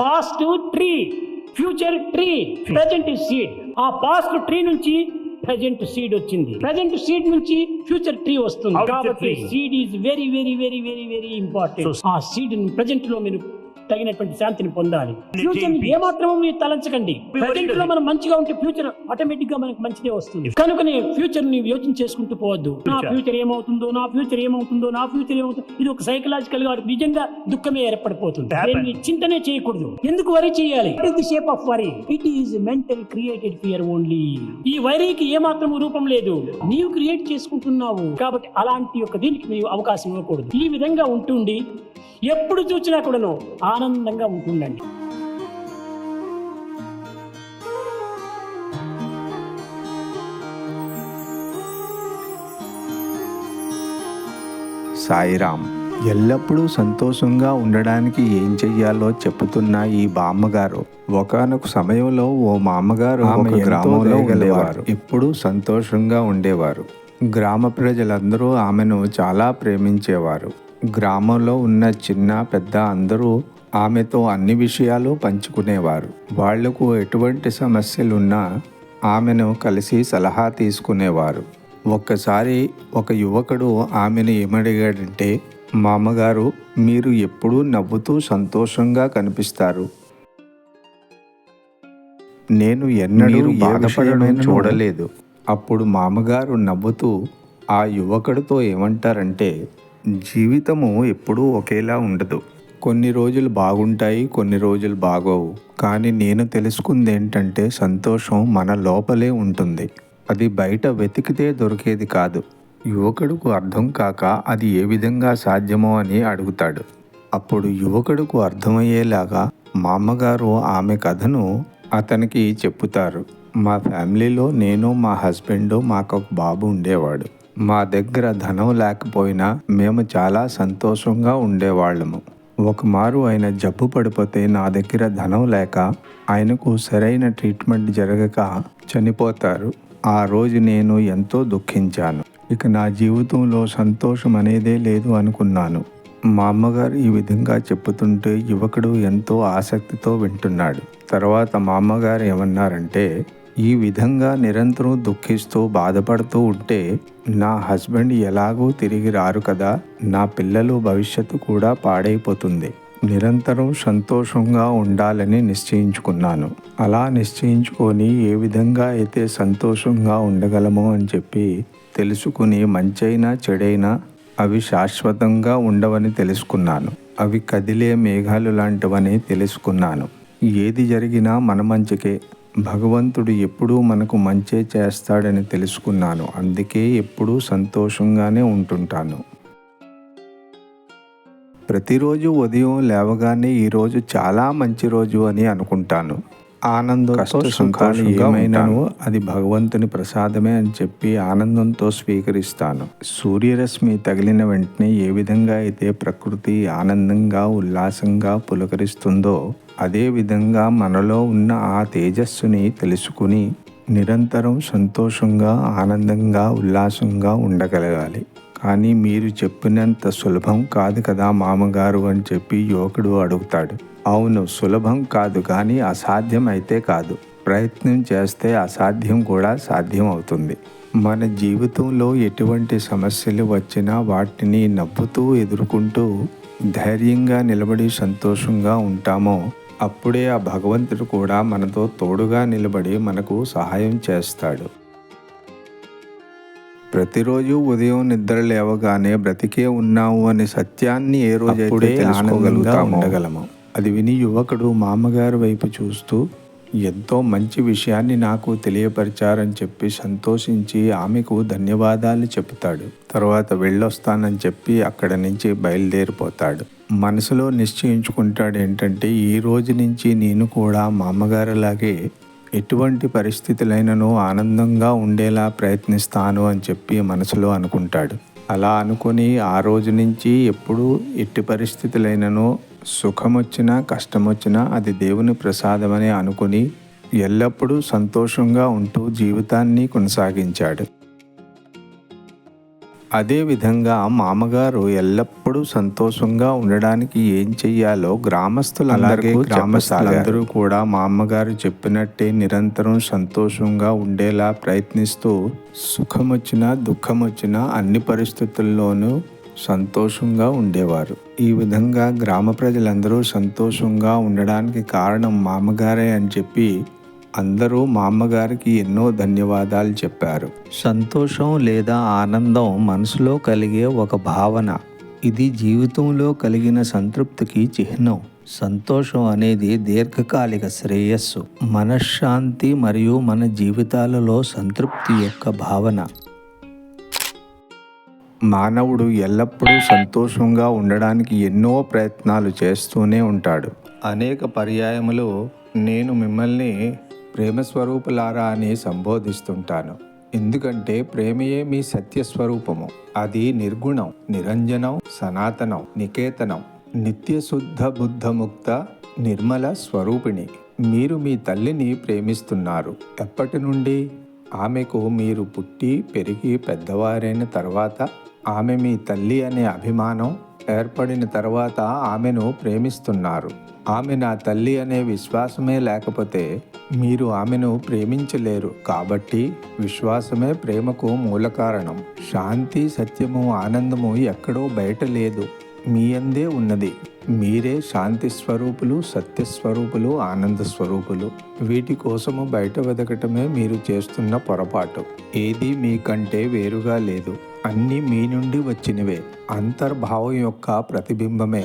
Past tree future tree present seed ఆ past tree నుంచి present seed వచ్చింది. Present seed నుంచి ఫ్యూచర్ ట్రీ వస్తుంది. కాబట్టి. Seed is very very very very very important ఆ seed ప్రజెంట్లో మీరు తగినటువంటి శాంతిని పొందాలి. Future peace. ఏమాత్రము మీరు తలంచకండి. ప్రజెంట్లో. మనం మంచిగా ఉంటే ఫ్యూచర్ ఆటోమేటిక్గా మనకు మంచిదే వస్తుంది. కనుకనే ఫ్యూచర్ని యోచన చేసుకుంటూ పోవద్దు. నా. ఫ్యూచర్ ఏమవుతుందో నా ఫ్యూచర్ ఏమవుతుందో నా ఫ్యూచర్ ఏమవుతుందో ఇది ఒక సైకలాజికల్గా నిజంగా దుఃఖమే ఏర్పడిపోతుంది. దీన్ని చింతనే చేయకూడదు. ఎందుకు వరి చేయాలి? It the shape of worry it is mental created fear only ఈ వరికి ఏమాత్రం రూపం లేదు. నీవు క్రియేట్ చేసుకుంటున్నావు. కాబట్టి అలాంటి యొక్క దీనికి నీవు అవకాశం ఇవ్వకూడదు. ఈ విధంగా ఉంటుండి ఎప్పుడు చూసినా కూడాను ఆనందంగా ఉంటుండండి సాయిరామ్ ఎల్లప్పుడూ సంతోషంగా ఉండడానికి ఏం చెయ్యాలో చెప్పుతున్న ఈ బామ్మగారు ఒకానొక సమయంలో ఓ మామగారు ఆమె గ్రామంలో. ఉండేవారు. ఎప్పుడూ సంతోషంగా ఉండేవారు. గ్రామ ప్రజలందరూ ఆమెను చాలా ప్రేమించేవారు. గ్రామంలో ఉన్న చిన్న పెద్ద అందరూ ఆమెతో అన్ని విషయాలు పంచుకునేవారు. వాళ్ళకు ఎటువంటి సమస్యలున్నా ఆమెను కలిసి సలహా తీసుకునేవారు. ఒక్కసారి ఒక యువకుడు ఆమెను ఏమడిగాడంటే మామగారు మీరు ఎప్పుడూ నవ్వుతూ సంతోషంగా కనిపిస్తారు. నేను ఎన్నడూ బాధపడడం చూడలేదు. అప్పుడు మామగారు నవ్వుతూ ఆ యువకుడితో ఏమంటారంటే జీవితము ఎప్పుడూ ఒకేలా ఉండదు. కొన్ని రోజులు బాగుంటాయి కొన్ని రోజులు బాగోవు. కానీ నేను తెలుసుకుంది ఏంటంటే సంతోషం మన లోపలే ఉంటుంది. అది బయట వెతికితే దొరికేది కాదు. యువకుడుకు అర్థం కాక అది ఏ విధంగా సాధ్యమో అని అడుగుతాడు. అప్పుడు యువకుడుకు అర్థమయ్యేలాగా మా అమ్మగారు ఆమె కథను అతనికి చెప్పుతారు. మా ఫ్యామిలీలో నేను మా హస్బెండ్ మాకు ఒక బాబు ఉండేవాడు. మా దగ్గర ధనం లేకపోయినా మేము చాలా సంతోషంగా ఉండేవాళ్ళము. ఒకమారు ఆయన జబ్బు పడిపోతే నా దగ్గర ధనం లేక ఆయనకు సరైన ట్రీట్మెంట్ జరగక చనిపోతారు. ఆ రోజు నేను ఎంతో దుఃఖించాను. ఇక నా జీవితంలో సంతోషం అనేదే లేదు అనుకున్నాను. మా అమ్మగారు ఈ విధంగా చెప్పుతుంటే యువకుడు ఎంతో ఆసక్తితో వింటున్నాడు. తర్వాత మా అమ్మగారు ఏమన్నారంటే ఈ విధంగా నిరంతరం దుఃఖిస్తూ బాధపడుతూ ఉంటే నా హస్బెండ్ ఎలాగూ తిరిగి రారు కదా నా పిల్లలు భవిష్యత్తు కూడా పాడైపోతుంది. నిరంతరం సంతోషంగా ఉండాలని నిశ్చయించుకున్నాను. అలా నిశ్చయించుకొని ఏ విధంగా అయితే సంతోషంగా ఉండగలమో అని చెప్పి తెలుసుకుని మంచైనా చెడైనా అవి శాశ్వతంగా ఉండవని తెలుసుకున్నాను. అవి కదిలే మేఘాలు లాంటివని తెలుసుకున్నాను. ఏది జరిగినా మన మంచికే. భగవంతుడు ఎప్పుడూ మనకు మంచే చేస్తాడని తెలుసుకున్నాను. అందుకే ఎప్పుడూ సంతోషంగానే ఉంటుంటాను. ప్రతిరోజు ఉదయం లేవగానే ఈరోజు చాలా మంచి రోజు అని అనుకుంటాను. ఆనందం కష్ట సుఖాలు ఏమైనాను అది భగవంతుని ప్రసాదమే అని చెప్పి ఆనందంతో స్వీకరిస్తాను. సూర్యరశ్మి తగిలిన వెంటనే ఏ విధంగా అయితే ప్రకృతి ఆనందంగా ఉల్లాసంగా పులకరిస్తుందో అదే విధంగా మనలో ఉన్న ఆ తేజస్సుని తెలుసుకుని నిరంతరం సంతోషంగా ఆనందంగా ఉల్లాసంగా ఉండగలగాలి. కానీ మీరు చెప్పినంత సులభం కాదు కదా మామగారు అని చెప్పి యువకుడు అడుగుతాడు. అవును సులభం కాదు కానీ అసాధ్యం అయితే కాదు. ప్రయత్నం చేస్తే అసాధ్యం కూడా సాధ్యం అవుతుంది. మన జీవితంలో ఎటువంటి సమస్యలు వచ్చినా వాటిని నవ్వుతూ ఎదుర్కొంటూ ధైర్యంగా నిలబడి సంతోషంగా ఉంటామో అప్పుడే ఆ భగవంతుడు కూడా మనతో తోడుగా నిలబడి మనకు సహాయం చేస్తాడు. ప్రతిరోజు ఉదయం నిద్ర లేవగానే బ్రతికే ఉన్నావు అనే సత్యాన్ని ఏ రోజైతే ఆనందంగా ఉండగలము. అది విని యువకుడు మామగారి వైపు చూస్తూ ఎంతో మంచి విషయాన్ని నాకు తెలియపరిచారని చెప్పి సంతోషించి ఆమెకు ధన్యవాదాలు చెప్తాడు. తర్వాత వెళ్ళొస్తానని చెప్పి అక్కడ నుంచి బయలుదేరిపోతాడు. మనసులో నిశ్చయించుకుంటాడు ఏంటంటే ఈ రోజు నుంచి నేను కూడా మా అమ్మగారిలాగే ఎటువంటి పరిస్థితులైనను ఆనందంగా ఉండేలా ప్రయత్నిస్తాను అని చెప్పి మనసులో అనుకుంటాడు. అలా అనుకొని ఆ రోజు నుంచి ఎప్పుడు ఎట్టి పరిస్థితులైనను సుఖం వచ్చినా కష్టం వచ్చినా అది దేవుని ప్రసాదమని అనుకుని ఎల్లప్పుడూ సంతోషంగా ఉంటూ జీవితాన్ని కొనసాగించాడు. అదేవిధంగా మామగారు ఎల్లప్పుడూ సంతోషంగా ఉండడానికి ఏం చెయ్యాలో గ్రామస్తులందరికీ గ్రామస్తులందరూ కూడా మా అమ్మగారు చెప్పినట్టే నిరంతరం సంతోషంగా ఉండేలా ప్రయత్నిస్తూ సుఖం వచ్చినా దుఃఖం వచ్చినా అన్ని పరిస్థితుల్లోనూ సంతోషంగా ఉండేవారు. ఈ విధంగా గ్రామ ప్రజలందరూ సంతోషంగా ఉండడానికి కారణం మామగారే అని చెప్పి అందరూ మా అమ్మగారికి ఎన్నో ధన్యవాదాలు చెప్పారు. సంతోషం లేదా ఆనందం మనసులో కలిగే ఒక భావన. ఇది జీవితంలో కలిగిన సంతృప్తికి చిహ్నం. సంతోషం అనేది దీర్ఘకాలిక శ్రేయస్సు. మనశ్శాంతి మరియు మన జీవితాలలో సంతృప్తి యొక్క భావన. మానవుడు ఎల్లప్పుడూ సంతోషంగా ఉండడానికి ఎన్నో ప్రయత్నాలు చేస్తూనే ఉంటాడు. అనేక పర్యాయములు నేను మిమ్మల్ని ప్రేమ స్వరూపులారా అని సంబోధిస్తుంటాను. ఎందుకంటే ప్రేమయే మీ సత్యస్వరూపము. అది నిర్గుణం నిరంజనం సనాతనం నికేతనం నిత్యశుద్ధ బుద్ధముక్త బుద్ధ ముక్త నిర్మల స్వరూపిణి. మీరు మీ తల్లిని ప్రేమిస్తున్నారు. ఎప్పటి నుండి? ఆమెకు మీరు పుట్టి పెరిగి పెద్దవారైన తర్వాత ఆమె మీ తల్లి అనే అభిమానం ఏర్పడిన తర్వాత ఆమెను ప్రేమిస్తున్నారు. ఆమె నా తల్లి అనే విశ్వాసమే లేకపోతే మీరు ఆమెను ప్రేమించలేరు. కాబట్టి విశ్వాసమే ప్రేమకు మూల కారణం శాంతి సత్యము ఆనందము ఎక్కడో బయట లేదు. మీ అందే ఉన్నది. మీరే శాంతి స్వరూపులు సత్య స్వరూపులు ఆనంద స్వరూపులు వీటి కోసము బయట వెతకటమే మీరు చేస్తున్న పొరపాటు. ఏది మీకంటే వేరుగా లేదు. అన్నీ మీ నుండి వచ్చినవే. అంతర్భావం యొక్క ప్రతిబింబమే.